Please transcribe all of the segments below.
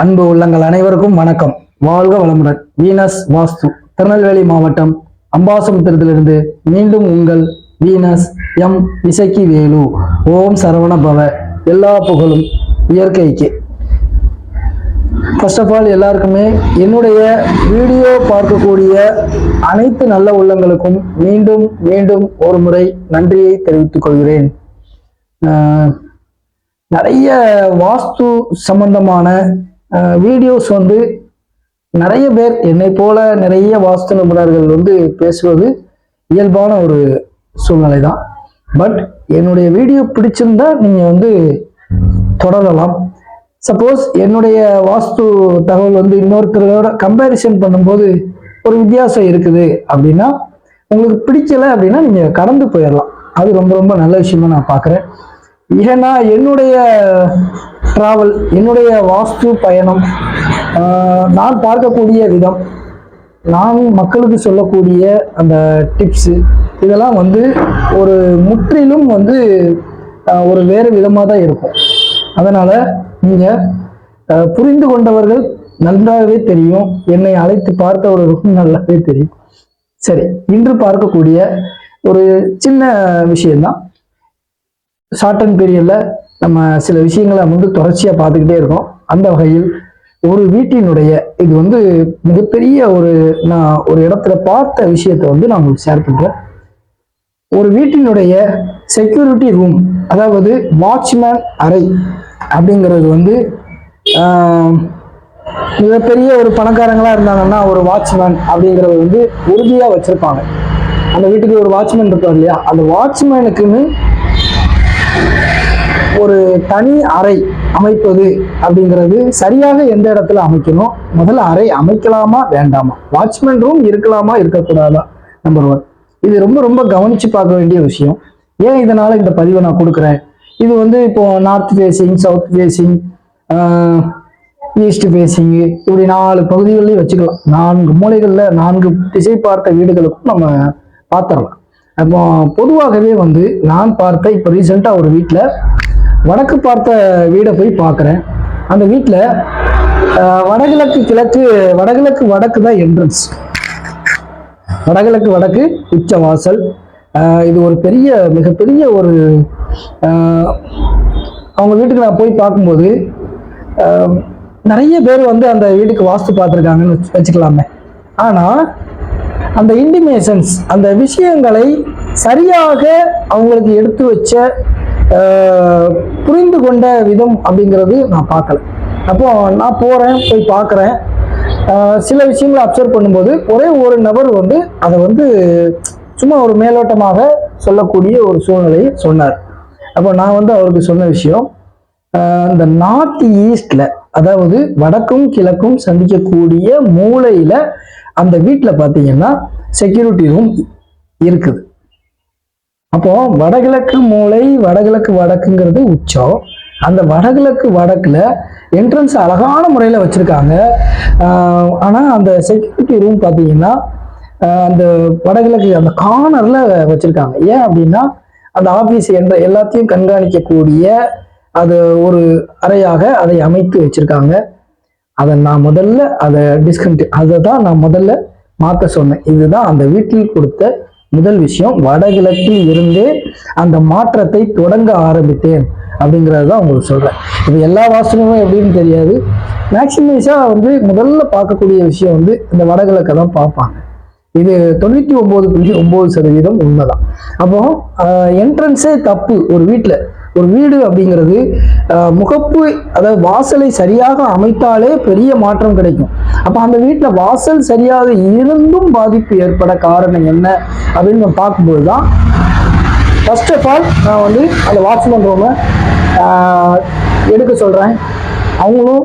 அன்பு உள்ளங்கள் அனைவருக்கும் வணக்கம். வாழ்க வளமுடன். வீனஸ் வாஸ்து திருநெல்வேலி மாவட்டம் அம்பாசமுத்திரத்திலிருந்து மீண்டும் உங்கள் வீனஸ் எம் இசக்கி வேலு ஓம் சரவண பவ. எல்லா புகழும் இயற்கைக்கு. ஃபர்ஸ்ட் ஆஃப் ஆல் எல்லாருக்குமே என்னுடைய வீடியோ பார்க்கக்கூடிய அனைத்து நல்ல உள்ளங்களுக்கும் மீண்டும் மீண்டும் ஒரு முறை நன்றியை தெரிவித்துக் கொள்கிறேன். ஆஹ் நிறைய வாஸ்து சம்பந்தமான வீடியோஸ் வந்து நிறைய பேர் என்னை போல நிறைய வாஸ்து நிபுணர்கள் வந்து பேசுவது இயல்பான ஒரு சூழ்நிலை தான் பட் என்னுடைய வீடியோ பிடிச்சிருந்தா நீங்கள் வந்து தொடரலாம். சப்போஸ் என்னுடைய வாஸ்து தகவல் வந்து இன்னொருத்தரோட கம்பேரிசன் பண்ணும்போது ஒரு வித்தியாசம் இருக்குது அப்படின்னா உங்களுக்கு பிடிக்கல அப்படின்னா நீங்கள் கடந்து போயிடலாம். அது ரொம்ப ரொம்ப நல்ல விஷயமா நான் பார்க்குறேன். ஏன்னா என்னுடைய டிராவல் என்னுடைய வாஸ்து பயணம் ஆஹ், நான் பார்க்கக்கூடிய விதம் நான் மக்களுக்கு சொல்லக்கூடிய அந்த டிப்ஸு இதெல்லாம் வந்து ஒரு முற்றிலும் வந்து ஆஹ், ஒரு வேறு விதமாக தான் இருக்கும். அதனால் நீங்கள் புரிந்து கொண்டவர்கள் நன்றாகவே தெரியும். என்னை அழைத்து பார்த்தவர்களுக்கும் நல்லாவே தெரியும். சரி இன்று பார்க்கக்கூடிய ஒரு சின்ன விஷயம்தான். ஷார்ட் அண்ட் பீரியட்ல நம்ம சில விஷயங்களை வந்து தொடர்ச்சியாக பார்த்துக்கிட்டே இருக்கோம். அந்த வகையில் ஒரு வீட்டினுடைய இது வந்து மிகப்பெரிய ஒரு நான் ஒரு இடத்துல பார்த்த விஷயத்தை வந்து நான் உங்களுக்கு ஷேர் பண்ணுறேன் ஒரு வீட்டினுடைய செக்யூரிட்டி ரூம் அதாவது வாட்ச்மேன் அறை அப்படிங்கிறது வந்து மிகப்பெரிய ஒரு பணக்காரங்களாக இருந்தாங்கன்னா ஒரு வாட்ச்மேன் அப்படிங்கிறது வந்து உறுதியாக வச்சுருப்பாங்க. அந்த வீட்டுக்கு ஒரு வாட்ச்மேன் இருப்பார் இல்லையா? அந்த வாட்ச்மேனுக்குன்னு ஒரு தனி அறை அமைப்பது அப்படிங்கிறது சரியாக எந்த இடத்துல அமைக்கணும்? முதல்ல அறை அமைக்கலாமா வேண்டாமா? வாட்ச்மேன் ரூம் இருக்கலாமா இருக்கக்கூடாதா? நம்பர் ஒன் இது ரொம்ப ரொம்ப கவனிச்சு பார்க்க வேண்டிய விஷயம். ஏன் இதனால இந்த பதிவை நான் கொடுக்குறேன்? இது வந்து இப்போ north facing south facing east facing இப்படி நாலு பகுதிகளையும் வச்சுக்கலாம். நான்கு மூலைகளில் நான்கு திசை பார்த்த வீடுகளுக்கும் நம்ம பார்த்துடலாம். அப்போ பொதுவாகவே வந்து நான் பார்த்த இப்போ ரீசெண்டாக ஒரு வீட்டில் வடக்கு பார்த்த வீடை போய் பார்க்குறேன். அந்த வீட்டில் வடகிழக்கு கிழக்கு வடகிழக்கு வடக்கு தான் என்ட்ரன்ஸ் வடகிழக்கு வடக்கு உச்ச வாசல் இது ஒரு பெரிய மிகப்பெரிய ஒரு அவங்க வீட்டுக்கு நான் போய் பார்க்கும்போது நிறைய பேர் வந்து அந்த வீட்டுக்கு வாஸ்து பார்த்துருக்காங்கன்னு வச்சு- வச்சுக்கலாமே. ஆனால் அந்த இன்டிமேஷன்ஸ் அந்த விஷயங்களை சரியாக அவங்களுக்கு எடுத்து வச்ச புரிந்து கொண்ட விதம் அப்படிங்கிறது நான் பார்க்கல. அப்போ நான் போகிறேன் போய் பார்க்குறேன். சில விஷயங்களை அப்சர்வ் பண்ணும்போது ஒரே ஒரு நபர் வந்து அதை வந்து சும்மா ஒரு மேலோட்டமாக சொல்லக்கூடிய ஒரு சூழ்நிலையை சொன்னார். அப்போ நான் வந்து அவருக்கு சொன்ன விஷயம் இந்த நார்த் ஈஸ்டில் அதாவது வடக்கும் கிழக்கும் சந்திக்கக்கூடிய மூளையில் அந்த வீட்டில் பார்த்தீங்கன்னா செக்யூரிட்டி ரூம் இருக்குது. அப்போ வடகிழக்கு மூலை வடகிழக்கு வடக்குங்கிறது உச்சம். அந்த வடகிழக்கு வடக்குல என்ட்ரன்ஸ் அழகான முறையில் வச்சிருக்காங்க. ஆனால் அந்த செக்யூரிட்டி ரூம் பார்த்தீங்கன்னா அந்த வடகிழக்கு அந்த கார்னரில் வச்சிருக்காங்க. ஏன் அப்படின்னா அந்த ஆஃபீஸ் என்ற எல்லாத்தையும் கண்காணிக்கக்கூடிய அது ஒரு அறையாக அதை அமைத்து வச்சிருக்காங்க. அதை நான் முதல்ல அதை டிஸ்கண்டி அதை தான் நான் முதல்ல மாற்ற சொன்னேன். இதுதான் அந்த வீட்டில் கொடுத்த முதல் விஷயம் வடகிழக்கில் இருந்தே அந்த மாற்றத்தை தொடங்க ஆரம்பித்தேன் அப்படிங்கிறது தான் உங்களுக்கு சொல்றேன். இது எல்லா வாசனமும் எப்படின்னு தெரியாது. மேக்சிமைஸாக வந்து முதல்ல பார்க்கக்கூடிய விஷயம் வந்து இந்த வடகிழக்கை தான் பார்ப்பாங்க. இது தொண்ணூற்றி ஒம்பது புள்ளி ஒம்பது சதவீதம் உண்மைதான். அப்போ என்ட்ரன்ஸே தப்பு ஒரு வீட்டில் ஒரு வீடு அப்படிங்கிறது முகப்பு அதாவது வாசலை சரியாக அமைத்தாலே பெரிய மாற்றம் கிடைக்கும். அப்போ அந்த வீட்டில் வாசல் சரியாக இருந்தும் பாதிப்பு ஏற்பட காரணம் என்ன அப்படின்னு நம்ம பார்க்கும்போது தான் ஃபர்ஸ்ட் ஆஃப் ஆல் நான் வந்து அந்த வாட்ச்மேன் ரூமை எடுக்க சொல்கிறேன் அவங்களும்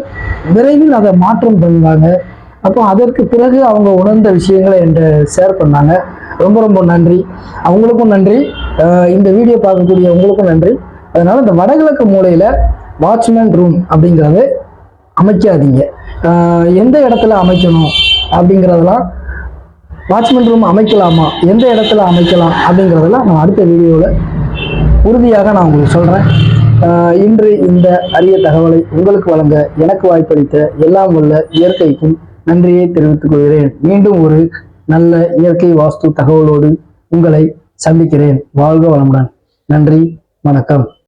விரைவில் அதை மாற்றம் பண்ணுவாங்க. அப்போ அதற்கு பிறகு அவங்க உணர்ந்த விஷயங்களை என்கிட்ட ஷேர் பண்ணாங்க. ரொம்ப ரொம்ப நன்றி. அவங்களுக்கும் நன்றி. இந்த வீடியோ பார்க்கக்கூடிய உங்களுக்கும் நன்றி. அதனால இந்த வடகிழக்கு மூலையில் வாட்ச்மேன் ரூம் அப்படிங்கிறத அமைக்காதீங்க. எந்த இடத்துல அமைக்கணும் அப்படிங்கிறதெல்லாம் வாட்ச்மேன் ரூம் அமைக்கலாமா? எந்த இடத்துல அமைக்கலாம் அப்படிங்கிறதெல்லாம் நான் அடுத்த வீடியோவில் உறுதியாக நான் உங்களுக்கு சொல்கிறேன் இன்று இந்த அரிய தகவலை உங்களுக்கு வழங்க எனக்கு வாய்ப்பளித்த எல்லாம் உள்ள இயற்கைக்கும் நன்றியை தெரிவித்துக் கொள்கிறேன். மீண்டும் ஒரு நல்ல இயற்கை வாஸ்து தகவலோடு உங்களை சந்திக்கிறேன். வாழ்க வளமுடன். நன்றி வணக்கம்.